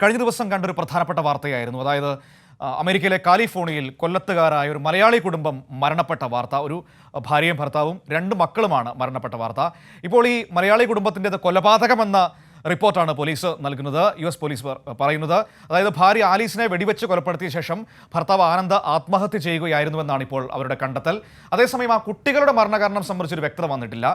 കഴിഞ്ഞ ദിവസം കണ്ടൊരു പ്രധാനപ്പെട്ട വാർത്തയായിരുന്നു. അതായത് അമേരിക്കയിലെ കാലിഫോർണിയയിൽ കൊല്ലത്തുകാരായ ഒരു മലയാളി കുടുംബം മരണപ്പെട്ട വാർത്ത. ഒരു ഭാര്യയും ഭർത്താവും രണ്ട് മക്കളുമാണ് മരണപ്പെട്ട വാർത്ത. ഇപ്പോൾ ഈ മലയാളി കുടുംബത്തിന്റെ കൊലപാതകമെന്ന റിപ്പോർട്ടാണ് പോലീസ് നൽകുന്നത് യു എസ് പോലീസ് പറയുന്നത്. അതായത് ഭാര്യ ആലീസിനെ വെടിവെച്ച് കൊലപ്പെടുത്തിയ ശേഷം ഭർത്താവ് ആനന്ദ് ആത്മഹത്യ ചെയ്യുകയായിരുന്നുവെന്നാണ് ഇപ്പോൾ അവരുടെ കണ്ടെത്തൽ. അതേസമയം ആ കുട്ടികളുടെ മരണകാരണം സംബന്ധിച്ചൊരു വ്യക്തത വന്നിട്ടില്ല.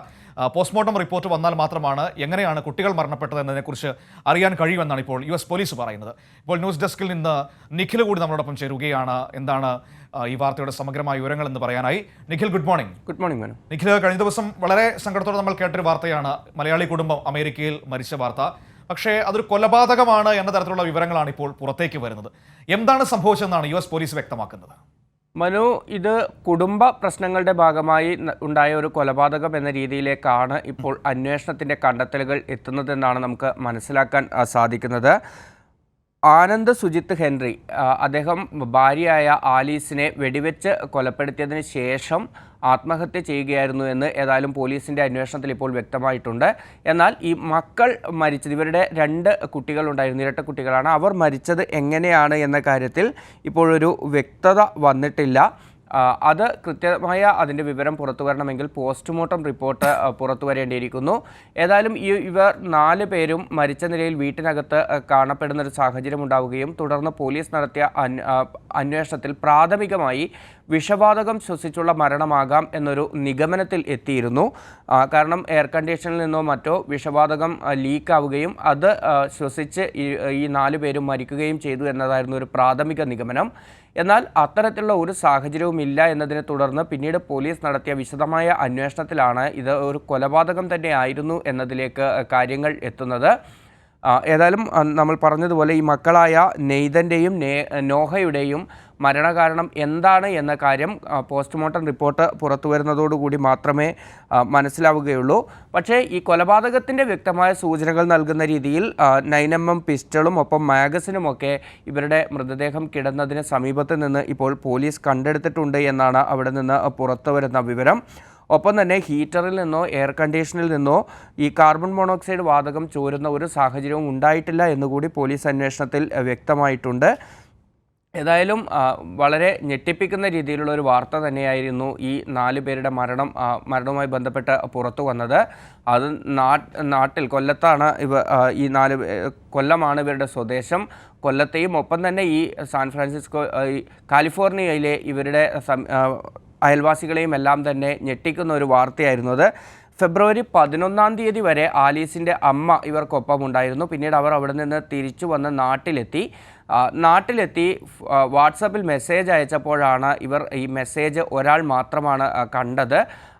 പോസ്റ്റ്മോർട്ടം റിപ്പോർട്ട് വന്നാൽ മാത്രമാണ് എങ്ങനെയാണ് കുട്ടികൾ മരണപ്പെട്ടത് എന്നതിനെക്കുറിച്ച് അറിയാൻ കഴിയുമെന്നാണ് ഇപ്പോൾ യു എസ് പോലീസ് പറയുന്നത്. ഇപ്പോൾ ന്യൂസ് ഡെസ്കിൽ നിന്ന് നിഖിൽ കൂടി നമ്മളോടൊപ്പം ചേരുകയാണ്. എന്താണ് ഈ വാർത്തയുടെ സമഗ്രമായ വിവരങ്ങൾ എന്ന് പറയാനായി. Nikhil good morning good morning menu Nikhil കഴിഞ്ഞ ദിവസം വളരെ സങ്കടത്തോടെ നമ്മൾ കേട്ടൊരു വാർത്തയാണ്. മലയാളി കുടുംബം അമേരിക്കയിൽ മരിച്ച വാർത്ത. പക്ഷേ അതൊരു കൊലപാതകമാണ് എന്ന തരത്തിലുള്ള വിവരങ്ങളാണ് ഇപ്പോൾ പുറത്തേക്ക് വരുന്നത്. എന്താണ് സംഭവിച്ചതെന്നാണ് യു എസ് പോലീസ് വ്യക്തമാക്കുന്നത്? മനു ഇത് കുടുംബ പ്രശ്നങ്ങളുടെ ഭാഗമായി ഉണ്ടായ ഒരു കൊലപാതകം എന്ന രീതിയിലേക്കാണ് ഇപ്പോൾ അന്വേഷണത്തിന്റെ കണ്ടെത്തലുകൾ എത്തുന്നതെന്നാണ് നമുക്ക് മനസ്സിലാക്കാൻ സാധിക്കുന്നത്. ആനന്ദ് സുജിത്ത് ഹെൻറി അദ്ദേഹം ഭാര്യയായ ആലീസിനെ വെടിവെച്ച് കൊലപ്പെടുത്തിയതിന് ശേഷം ആത്മഹത്യ ചെയ്യുകയായിരുന്നു എന്ന് ഏതായാലും പോലീസിന്റെ അന്വേഷണത്തിൽ ഇപ്പോൾ വ്യക്തമായിട്ടുണ്ട്. എന്നാൽ ഈ മക്കൾ മരിച്ചത് ഇവരുടെ രണ്ട് കുട്ടികളുണ്ടായിരുന്നു ഇരട്ട കുട്ടികളാണ്. അവർ മരിച്ചത് എങ്ങനെയാണ് എന്ന കാര്യത്തിൽ ഇപ്പോഴൊരു വ്യക്തത വന്നിട്ടില്ല. അത് കൃത്യമായ അതിന്റെ വിവരം പുറത്തു വരണമെങ്കിൽ പോസ്റ്റ്മോർട്ടം റിപ്പോർട്ട് പുറത്തു വരേണ്ടിയിരിക്കുന്നു. ഏതായാലും ഈ ഇവർ നാല് പേരും മരിച്ച നിലയിൽ വീട്ടിനകത്ത് കാണപ്പെടുന്ന ഒരു സാഹചര്യം ഉണ്ടാവുകയും തുടർന്ന് പോലീസ് നടത്തിയ അന്- അന്വേഷണത്തിൽ പ്രാഥമികമായി വിഷവാതകം ശ്വസിച്ചുള്ള മരണമാകാം എന്നൊരു നിഗമനത്തിൽ എത്തിയിരുന്നു. കാരണം എയർ കണ്ടീഷനിൽ നിന്നോ മറ്റോ വിഷവാതകം ലീക്കാവുകയും അത് ശ്വസിച്ച് ഈ നാല് പേരും മരിക്കുകയും ചെയ്തു എന്നതായിരുന്നു ഒരു പ്രാഥമിക നിഗമനം. എന്നാൽ അത്തരത്തിലുള്ള ഒരു സാഹചര്യവും ഇല്ല എന്നതിനെ തുടർന്ന് പിന്നീട് പോലീസ് നടത്തിയ വിശദമായ അന്വേഷണത്തിലാണ് ഇത് ഒരു കൊലപാതകം തന്നെ ആയിരുന്നു എന്നതിലേക്ക് കാര്യങ്ങൾ എത്തുന്നത്. ഏതായാലും നമ്മൾ പറഞ്ഞതുപോലെ ഈ മക്കളായ നെയ്തന്റെയും നോഹയുടെയും മരണകാരണം എന്താണ് എന്ന കാര്യം പോസ്റ്റ്മോർട്ടം റിപ്പോർട്ട് പുറത്തു വരുന്നതോടുകൂടി മാത്രമേ മനസ്സിലാവുകയുള്ളൂ. പക്ഷേ ഈ കൊലപാതകത്തിന്റെ വ്യക്തമായ സൂചനകൾ നൽകുന്ന രീതിയിൽ നൈനമ്മം പിസ്റ്റളും ഒപ്പം മാഗസിനുമൊക്കെ ഇവരുടെ മൃതദേഹം കിടന്നതിന് സമീപത്ത് നിന്ന് ഇപ്പോൾ പോലീസ് കണ്ടെടുത്തിട്ടുണ്ട് എന്നാണ് അവിടെ നിന്ന് പുറത്തു വരുന്ന വിവരം. ഒപ്പം തന്നെ ഹീറ്ററിൽ നിന്നോ എയർ കണ്ടീഷനിൽ നിന്നോ ഈ കാർബൺ മോണോക്സൈഡ് വാതകം ചോരുന്ന ഒരു സാഹചര്യവും ഉണ്ടായിട്ടില്ല എന്നുകൂടി പോലീസ് അന്വേഷണത്തിൽ വ്യക്തമായിട്ടുണ്ട്. ഏതായാലും വളരെ ഞെട്ടിപ്പിക്കുന്ന രീതിയിലുള്ള ഒരു വാർത്ത തന്നെയായിരുന്നു ഈ നാല് പേരുടെ മരണം മരണവുമായി ബന്ധപ്പെട്ട് പുറത്തു വന്നത്. അത് നാട്ടിൽ കൊല്ലത്താണ് ഇവ ഈ നാല് കൊല്ലമാണ് ഇവരുടെ സ്വദേശം. കൊല്ലത്തെയും ഒപ്പം തന്നെ ഈ സാൻ ഫ്രാൻസിസ്കോ കാലിഫോർണിയയിലെ ഇവരുടെ അയൽവാസികളെയും എല്ലാം തന്നെ ഞെട്ടിക്കുന്ന ഒരു വാർത്തയായിരുന്നു അത്. ഫെബ്രുവരി പതിനൊന്നാം തീയതി വരെ ആലീസിന്റെ അമ്മ ഇവർക്കൊപ്പം ഉണ്ടായിരുന്നു പിന്നീട് അവർ അവിടെ നിന്ന് തിരിച്ചു വന്ന് നാട്ടിലെത്തി. നാട്ടിലെത്തി വാട്സപ്പിൽ മെസ്സേജ് അയച്ചപ്പോഴാണ് ഇവർ ഈ മെസ്സേജ് ഒരാൾ മാത്രമാണ് കണ്ടത്.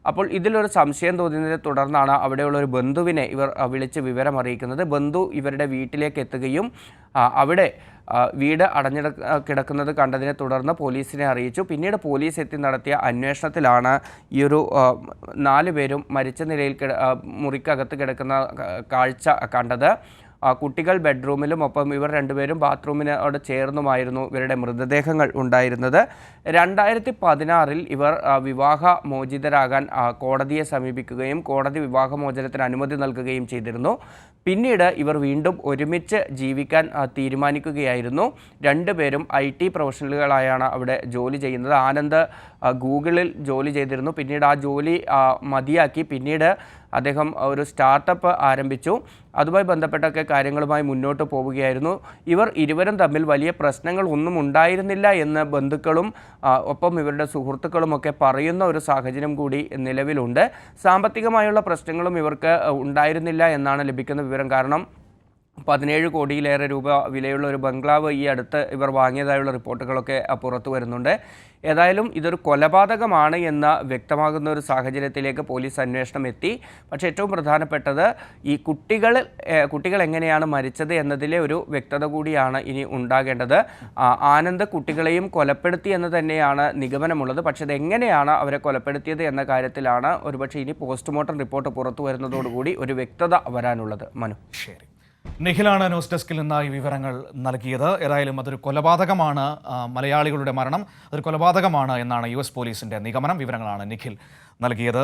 അപ്പോൾ ഇതിലൊരു സംശയം തോന്നിയതിനെ തുടർന്നാണ് അവിടെയുള്ള ഒരു ബന്ധുവിനെ ഇവർ വിളിച്ച് വിവരം അറിയിക്കുന്നത് ബന്ധു ഇവരുടെ വീട്ടിലേക്ക് എത്തുകയും അവിടെ വീട് അടഞ്ഞ കിടക്കുന്നത് കണ്ടതിനെ തുടർന്ന് പോലീസിനെ അറിയിച്ചു. പിന്നീട് പോലീസ് എത്തി നടത്തിയ അന്വേഷണത്തിലാണ് ഈ ഒരു നാല് പേരും മരിച്ച നിലയിൽ മുറിക്കകത്ത് കിടക്കുന്ന കാഴ്ച കണ്ടത്. കുട്ടികൾ ബെഡ്റൂമിലും ഒപ്പം ഇവർ രണ്ടുപേരും ബാത്റൂമിനോട് ചേർന്നുമായിരുന്നു ഇവരുടെ മൃതദേഹങ്ങൾ ഉണ്ടായിരുന്നത്. രണ്ടായിരത്തി പതിനാറിൽ ഇവർ വിവാഹ മോചിതരാകാൻ കോടതിയെ സമീപിക്കുകയും കോടതി വിവാഹമോചനത്തിന് അനുമതി നൽകുകയും ചെയ്തിരുന്നു. പിന്നീട് ഇവർ വീണ്ടും ഒരുമിച്ച് ജീവിക്കാൻ തീരുമാനിക്കുകയായിരുന്നു. രണ്ടുപേരും ഐ ടി പ്രൊഫഷണലുകളായാണ് അവിടെ ജോലി ചെയ്യുന്നത്. ആനന്ദ് ഗൂഗിളിൽ ജോലി ചെയ്തിരുന്നു. പിന്നീട് ആ ജോലി മതിയാക്കി. പിന്നീട് അദ്ദേഹം ഒരു സ്റ്റാർട്ടപ്പ് ആരംഭിച്ചു. അതുമായി ബന്ധപ്പെട്ടൊക്കെ കാര്യങ്ങളുമായി മുന്നോട്ട് പോവുകയായിരുന്നു. ഇവർ ഇരുവരും തമ്മിൽ വലിയ പ്രശ്നങ്ങൾ ഒന്നും ഉണ്ടായിരുന്നില്ല എന്ന് ബന്ധുക്കളും ഒപ്പം ഇവരുടെ സുഹൃത്തുക്കളുമൊക്കെ പറയുന്ന ഒരു സാഹചര്യം കൂടി നിലവിലുണ്ട്. സാമ്പത്തികമായുള്ള പ്രശ്നങ്ങളും ഇവർക്ക് ഉണ്ടായിരുന്നില്ല എന്നാണ് ലഭിക്കുന്ന വിവരം. കാരണം പതിനേഴ് കോടിയിലേറെ രൂപ വിലയുള്ള ഒരു ബംഗ്ലാവ് ഈ അടുത്ത് ഇവർ വാങ്ങിയതായുള്ള റിപ്പോർട്ടുകളൊക്കെ പുറത്തു വരുന്നുണ്ട്. ഏതായാലും ഇതൊരു കൊലപാതകമാണ് എന്ന് വ്യക്തമാകുന്ന ഒരു സാഹചര്യത്തിലേക്ക് പോലീസ് അന്വേഷണം എത്തി. പക്ഷേ ഏറ്റവും പ്രധാനപ്പെട്ടത് ഈ കുട്ടികൾ കുട്ടികൾ എങ്ങനെയാണ് മരിച്ചത് എന്നതിലെ ഒരു വ്യക്തത കൂടിയാണ് ഇനി ഉണ്ടാകേണ്ടത്. ആനന്ദ് കുട്ടികളെയും കൊലപ്പെടുത്തി എന്ന് തന്നെയാണ് നിഗമനമുള്ളത്. പക്ഷേ അതെങ്ങനെയാണ് അവരെ കൊലപ്പെടുത്തിയത് എന്ന കാര്യത്തിലാണ് ഒരുപക്ഷെ ഇനി പോസ്റ്റ്മോർട്ടം റിപ്പോർട്ട് പുറത്തു വരുന്നതോടുകൂടി ഒരു വ്യക്തത വരാനുള്ളത്. മനു. ശരി. നിഖിലാണ് ന്യൂസ് ഡെസ്കിൽ നിന്നായി വിവരങ്ങൾ നൽകിയത്. ഏതായാലും അതൊരു കൊലപാതകമാണ് മലയാളികളുടെ മരണം. അതൊരു കൊലപാതകമാണ് എന്നാണ് യു എസ് പോലീസിന്റെ നിഗമനം. വിവരങ്ങളാണ് നിഖിൽ നൽകിയത്.